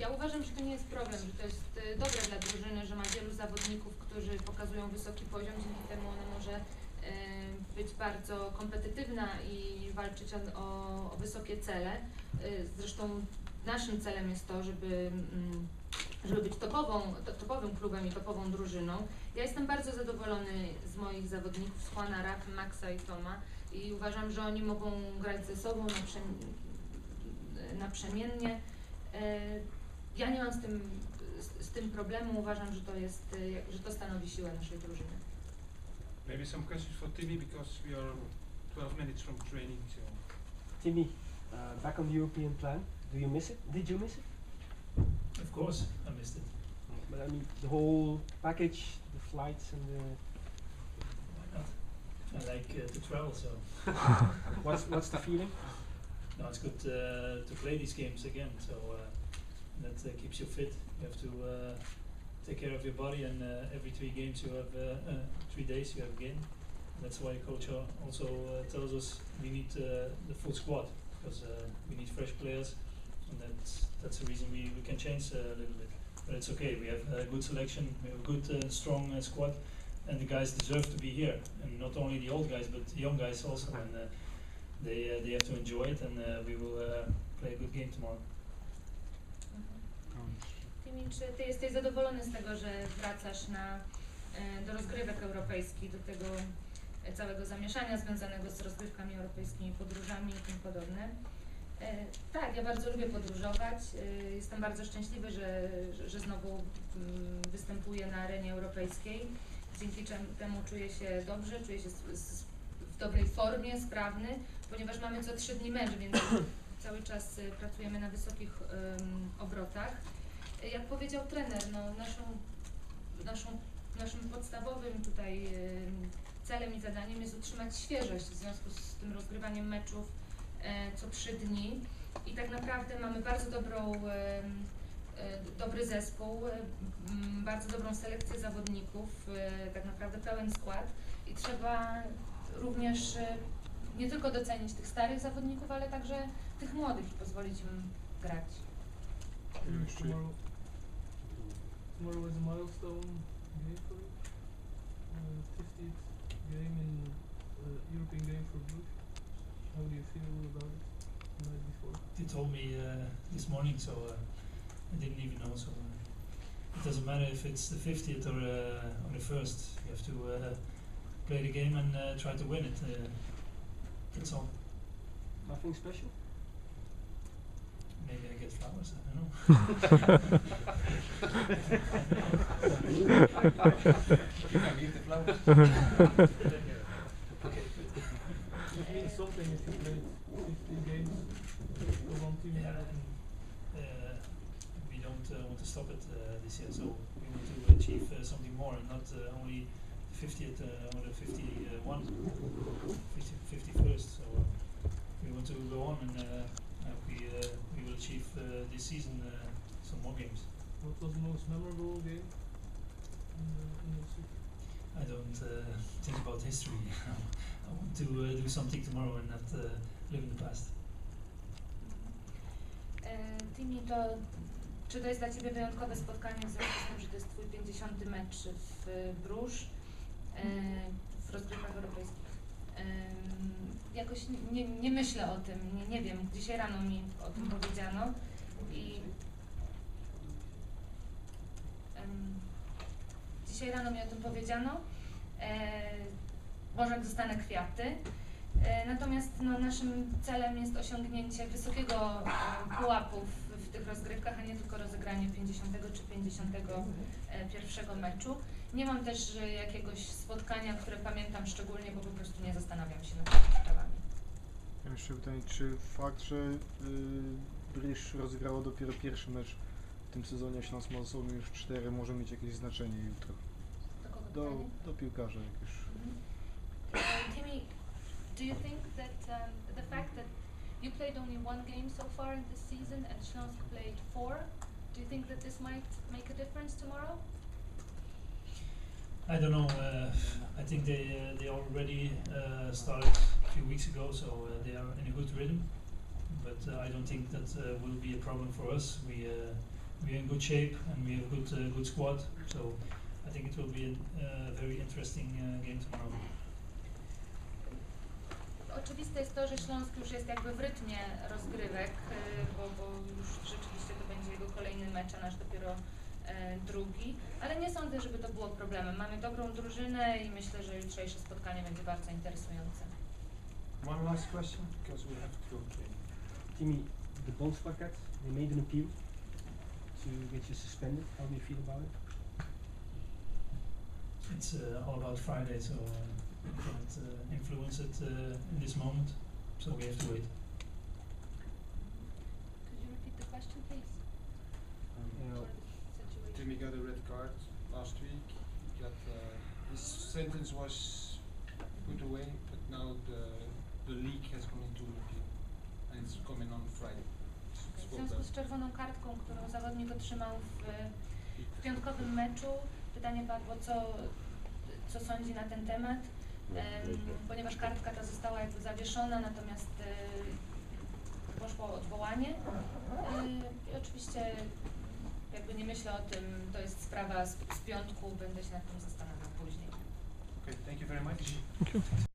Ja uważam, że to nie jest problem, że to jest e, dobre dla drużyny, że ma wielu zawodników, którzy pokazują wysoki poziom, dzięki temu ona może e, być bardzo kompetytywna i walczyć o, o, wysokie cele. E, Zresztą naszym celem jest to, żeby, mm, żeby być topową, to- topowym klubem i topową drużyną. Ja jestem bardzo zadowolony z moich zawodników, z Juana, Maxa i Toma i uważam, że oni mogą grać ze sobą naprzem- naprzemiennie. Ja nie mam z tym, z, z tym problemu, uważam, że to jest, jak- że to stanowi siłę naszej drużyny. Maybe some questions for Timmy because we are 12 minutes from training. So Timmy, uh, back on the European plan, do you miss it? Did you miss it? Of course, I missed it. But I mean, the whole package, the flights and the, Why not? I like uh, to travel, so what's, what's the feeling? no, it's good uh, to play these games again. So uh, uh, keeps you fit. You have to uh, take care of your body, and uh, every three games you have uh, three days you have a game. That's why coach also tells us we need the full squad because we need fresh players, and that's that's the reason we, we can change a little bit. But it's okay. We have a good selection. We have a good, strong squad, and the guys deserve to be here. And not only the old guys, but the young guys also. And they uh, they have to enjoy it, and uh, we will uh, play a good game tomorrow. Timi, czy ty jesteś zadowolony z tego, że wracasz na, e, do rozgrywek europejskich, do tego e, całego zamieszania związanego z rozgrywkami europejskimi, podróżami i tym podobne? E, Tak, ja bardzo lubię podróżować. Jestem bardzo szczęśliwy, że, że, znowu mm, występuję na arenie europejskiej. Dzięki temu czuję się dobrze, czuję się w dobrej formie, sprawny, ponieważ mamy co trzy dni mecz, więc cały czas pracujemy na wysokich obrotach. E, Jak powiedział trener, no, naszą, naszą, naszym podstawowym tutaj em, celem i zadaniem jest utrzymać świeżość w związku z tym rozgrywaniem meczów e, co trzy dni i tak naprawdę mamy bardzo dobrą, e, dobry zespół, e, bardzo dobrą selekcję zawodników, e, tak naprawdę pełen skład i trzeba również e, nie tylko docenić tych starych zawodników, ale także tych młodych i pozwolić im grać. Tomorrow, tomorrow is a milestone game for you. Uh, 50th game in uh, European game for Bruges. How do you feel about it the night before? They told me uh, this morning, so uh, I didn't even know. So uh, it doesn't matter if it's the 50th or uh, or the first. You have to uh, play the game and uh, try to win it. Uh, that's all. Nothing special? Maybe I get flowers. It means something if you played 50 games for one team. We don't uh, want to stop it uh, this year, so we want to achieve uh, something more, and not only the 50th uh, or the 51, this season uh, some more games. What was the most memorable game in the, in the city? I don't uh, think about history. I want to uh, do something tomorrow and not uh, live in the past. E, Timi, to czy to jest dla Ciebie wyjątkowe spotkanie w związku z tym, że to jest Twój 50. mecz w e, Bruges e, w rozgrywkach europejskich? Jakoś nie, nie myślę o tym, nie, nie wiem. Dzisiaj rano mi o tym powiedziano i dzisiaj rano mi o tym powiedziano. E, dostanę kwiaty. E, Natomiast no, naszym celem jest osiągnięcie wysokiego e, pułapu w, w tych rozgrywkach, a nie tylko rozegranie 50 czy 51 meczu. Nie mam też e, jakiegoś spotkania, które pamiętam szczególnie, bo po prostu nie zastanawiam się nad tymi sprawami. Ja jeszcze pytanie, czy fakt, że y, Bryż rozegrało dopiero pierwszy mecz w tym sezonie, Śląsk ma już cztery, może mieć jakieś znaczenie jutro? Do Do, piłkarza, jak już. Uh, Timmy, do you think that um, the fact that you played only one game so far in this season and Śląsk played four, do you think that this might make a difference tomorrow? I don't know. Uh, I think they uh, they already uh, started a few weeks ago, so uh, they are in a good rhythm. But uh, I don't think that uh, will be a problem for us. We uh, we're in good shape and we have a good uh, good squad. So I think it will be a uh, very interesting uh, game tomorrow. Oczywiste jest to, że Śląsk już jest jakby w rytmie rozgrywek, y, bo, bo już rzeczywiście to będzie jego kolejny mecz, a nasz dopiero e, drugi, ale nie sądzę, żeby to było problemem. Mamy dobrą drużynę i myślę, że jutrzejsze spotkanie będzie bardzo interesujące. One last question, because we have to go to Timmy, the Bondsparket, they made an appeal to get you suspended. How do you feel about it? It's uh, all about Friday, so uh, we can't uh, influence it uh, in this moment. So we have to wait. Could you repeat the question, please? You know, Timmy got a red card last week. He got uh, his sentence was put away, but now the the league has gone into an appeal, and it's coming on Friday. It's W związku z czerwoną kartką, którą zawodnik otrzymał w, w piątkowym meczu, pytanie padło, co, co sądzi na ten temat, em, ponieważ kartka ta została jakby zawieszona, natomiast e, poszło odwołanie. E, I oczywiście jakby nie myślę o tym, to jest sprawa z, z piątku, będę się nad tym zastanawiał później. Okay, thank you very much.